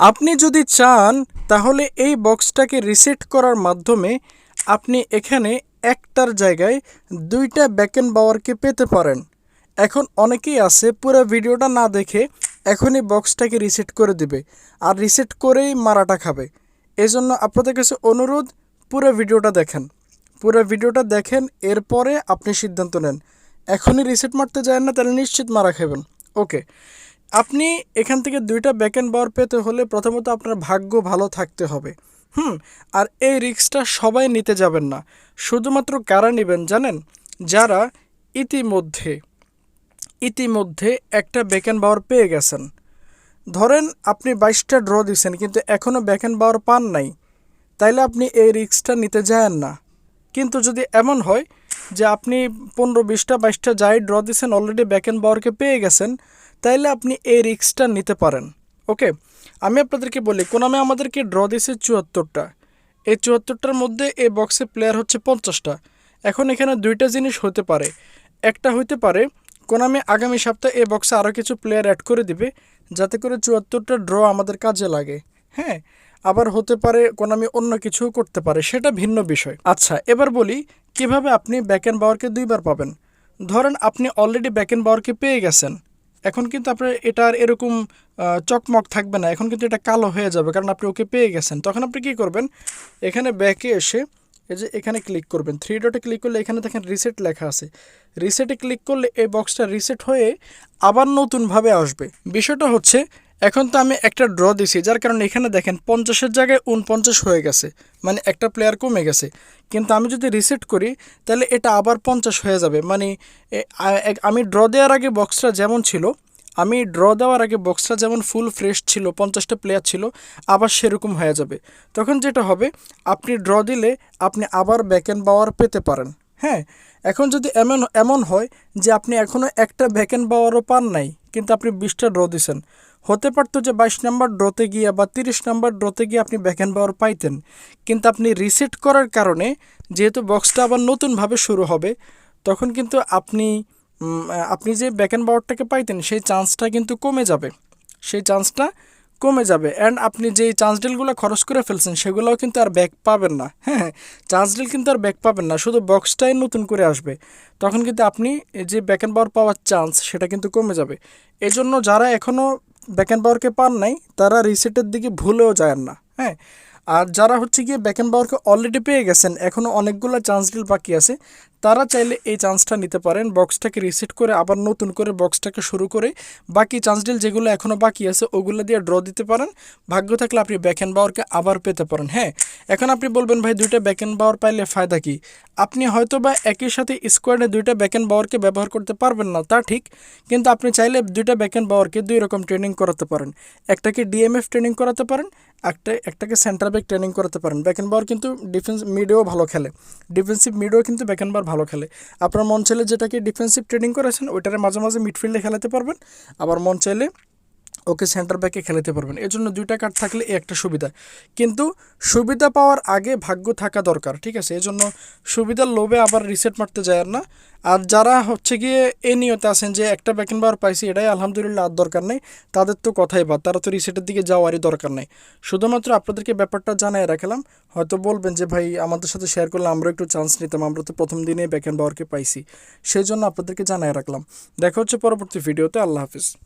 আপনি যদি চান, তাহলে এই বক্সটাকে রিসেট করার মাধ্যমে আপনি এখানে একটার জায়গায় দুইটা ব্যাকেন বাওয়ারকে পেতে পারেন। এখন অনেকেই আছে, পুরো ভিডিওটা না দেখে এখনই বক্সটাকে রিসেট করে দিবে আর রিসেট করেই মারাটা খাবে। এজন্য আপনাদের কাছে অনুরোধ, পুরো ভিডিওটা দেখেন। পুরো ভিডিওটা দেখেন, এরপরে আপনি সিদ্ধান্ত নেন। এখনই রিসেট মারতে যায় না, তাহলে নিশ্চিত মারা খাবেন। ওকে। আপনি এখান থেকে দুইটা ব্যাক ব্যাকেন্ড বাওয়ার পেতে হলে প্রথমত আপনার ভাগ্য ভালো থাকতে হবে। হুম, আর এই রিস্কটা সবাই নিতে যাবেন না। শুধুমাত্র কারা নেবেন জানেন? যারা ইতিমধ্যে ইতিমধ্যে একটা ব্যাক ব্যাকেন্ড বাওয়ার পেয়ে গেছেন। ধরেন আপনি বাইশটা ড্র দিছেন, কিন্তু এখনও ব্যাক ব্যাকেন্ড বাওয়ার পান নাই। তাইলে আপনি এই রিস্কটা নিতে যায়েন না। কিন্তু যদি এমন হয় যে আপনি পনেরো বিশটা, বাইশটা যাই ড্র দিছেন অলরেডি ব্যাক ব্যাকেন্ড বাওয়ারকে পেয়ে গেছেন, তাইলে আপনি এই রিস্কটা নিতে পারেন। ওকে আমি আপনাদেরকে বলি কোনামে আমাদেরকে ড্র দিয়েছে চুয়াত্তরটা। এই চুয়াত্তরটার মধ্যে এই বক্সে প্লেয়ার হচ্ছে পঞ্চাশটা। এখন এখানে দুইটা জিনিস হতে পারে। একটা হইতে পারে কোনামি আগামী সপ্তাহে এই বক্সে আরও কিছু প্লেয়ার অ্যাড করে দিবে, যাতে করে চুয়াত্তরটা ড্র আমাদের কাজে লাগে। হ্যাঁ? আবার হতে পারে কোনামি অন্য কিছু করতে পারে, সেটা ভিন্ন বিষয়। আচ্ছা এবার বলি কীভাবে আপনি ব্যাকেন বাওয়ারকে দুইবার পাবেন? ধরেন আপনি অলরেডি ব্যাকেন বাওয়ারকে পেয়ে গেছেন। এখন কিন্তু আপনার এটার এরকম চকমক থাকবে না। এখন কিন্তু এটা কালো হয়ে যাবে, কারণ আপনি ওকে পেয়ে গেছেন। তখন আপনি কি করবেন? এখানে ব্যাকে এসে এই যে এখানে ক্লিক করবেন। থ্রি ডটে ক্লিক করলে এখানে দেখেন রিসেট লেখা আছে। রিসেটে ক্লিক করলে এই বক্সটা রিসেট হয়ে আবার নতুনভাবে আসবে। বিষয়টা হচ্ছে এখন তো আমি একটা ড্র দিছি, যার কারণে এখানে দেখেন পঞ্চাশের জায়গায় উনপঞ্চাশ হয়ে গেছে মানে একটা প্লেয়ার কমে গেছে। কিন্তু আমি যদি রিসেট করি, তাহলে এটা আবার পঞ্চাশ হয়ে যাবে। মানে আমি ড্র দেওয়ার আগে বক্সটা যেমন ছিল, আমি ড্র দেওয়ার আগে বক্সটা যেমন ফুল ফ্রেশ ছিল, পঞ্চাশটা প্লেয়ার ছিল, আবার সেরকম হয়ে যাবে। তখন যেটা হবে, আপনি ড্র দিলে আপনি আবার ব্যাকেন বাওয়ার পেতে পারেন হ্যাঁ? এখন যদি এমন এমন হয় যে আপনি এখনও একটা ব্যাকেন বাওয়ারও পান নাই, কিন্তু আপনি বিশটা ড্র দিছেন হতে পারতো যে বাইশ নাম্বার ড্রতে গিয়ে বা তিরিশ নাম্বার ড্রতে গিয়ে আপনি ব্যাকেন পাওয়ার পাইতেন। কিন্তু আপনি রিসেট করার কারণে যেহেতু বক্সটা আবার নতুনভাবে শুরু হবে, তখন কিন্তু আপনি আপনি যে ব্যাকেন পাওয়ারটাকে পাইতেন, সেই চান্সটা কিন্তু কমে যাবে। সেই চান্সটা কমে যাবে। অ্যান্ড আপনি যেই চান্স ডিলগুলো খরচ করে ফেলছেন, সেগুলোও কিন্তু আর ব্যাক পাবেন না। হ্যাঁ চান্স ডিল কিন্তু আর ব্যাক পাবেন না। শুধু বক্সটাই নতুন করে আসবে। তখন কিন্তু আপনি যে ব্যাকেন পাওয়ার পাওয়ার চান্স সেটা কিন্তু কমে যাবে। এজন্য যারা এখনও ব্যাকেন পাওয়ারকে পান নাই, তারা রিসেটের দিকে ভুলেও যায় না হ্যাঁ? আর যারা হচ্ছে গিয়ে ব্যাকেন পাওয়ারকে অলরেডি পেয়ে গেছেন এখনও অনেকগুলো চান্স ডিল বাকি আছে তারা চাইলে এই চান্সটা নিতে পারেন। বক্সটাকে রিসেট করে আবার নতুন করে বক্সটাকে শুরু করে বাকি চান্স ডিল যেগুলো এখনও বাকি আছে, ওগুলো দিয়ে ড্র দিতে পারেন। ভাগ্য থাকলে আপনি ব্যাক ব্যাকেন বাওয়ারকে আবার পেতে পারেন হ্যাঁ? এখন আপনি বলবেন, ভাই, দুইটা ব্যাকেন বাওয়ার পাইলে ফায়দা কি? আপনি হয়তো বা একই সাথে স্কোয়াডে দুইটা ব্যাক ব্যাকেন পাওয়ারকে ব্যবহার করতে পারবেন না, তা ঠিক। কিন্তু আপনি চাইলে দুইটা ব্যাক ব্যাকেন বাওয়ারকে দুই রকম ট্রেনিং করাতে পারেন। একটাকে ডিএমএফ ট্রেনিং করাতে পারেন, একটা, একটাকে সেন্টার ব্যাক ট্রেনিং করাতে পারেন। ব্যাক ব্যাকেন পাওয়ার কিন্তু ডিফেন্স মিডেও ভালো খেলে। ডিফেন্সিভ মিডেও কিন্তু ব্যাকেন পাওয়ার ভালো খেলে। আপনার মন চাইলে যেটাকে ডিফেন্সিভ ট্রেনিং করেছেন, ওইটারে মাঝে মাঝে মিডফিল্ডে খেলাতে পারবেন। আবার মন চাইলে ওকে সেন্টার ব্যাকে খেলাতে পারবেন। এর জন্য দুইটা কার্ড থাকলে একটা সুবিধা। কিন্তু সুবিধা পাওয়ার আগে ভাগ্য থাকা দরকার, ঠিক আছে? এই জন্য সুবিধার লোভে আবার রিসেট মারতে যায় আর না। আর যারা হচ্ছে গিয়ে এ নিয়তে আছেন যে একটা ব্যাকেন পাওয়ার পাইছি, এটাই আলহামদুলিল্লাহ আর দরকার নেই। তাদের তো কথাই বাদ, তারা তো রিসেটের দিকে যাওয়ারই দরকার নেই। শুধুমাত্র আপনাদেরকে ব্যাপারটা জানাই রাখলাম। হয়তো বলবেন যে, ভাই, আমাদের সাথে শেয়ার করলে আমরা একটু চান্স নিতাম, আমরা তো প্রথম দিনে ব্যাকেন পাওয়ারকে পাইছি। সেই জন্য আপনাদেরকে জানাই রাখলাম। দেখা হচ্ছে পরবর্তী ভিডিওতে আল্লাহ হাফিজ।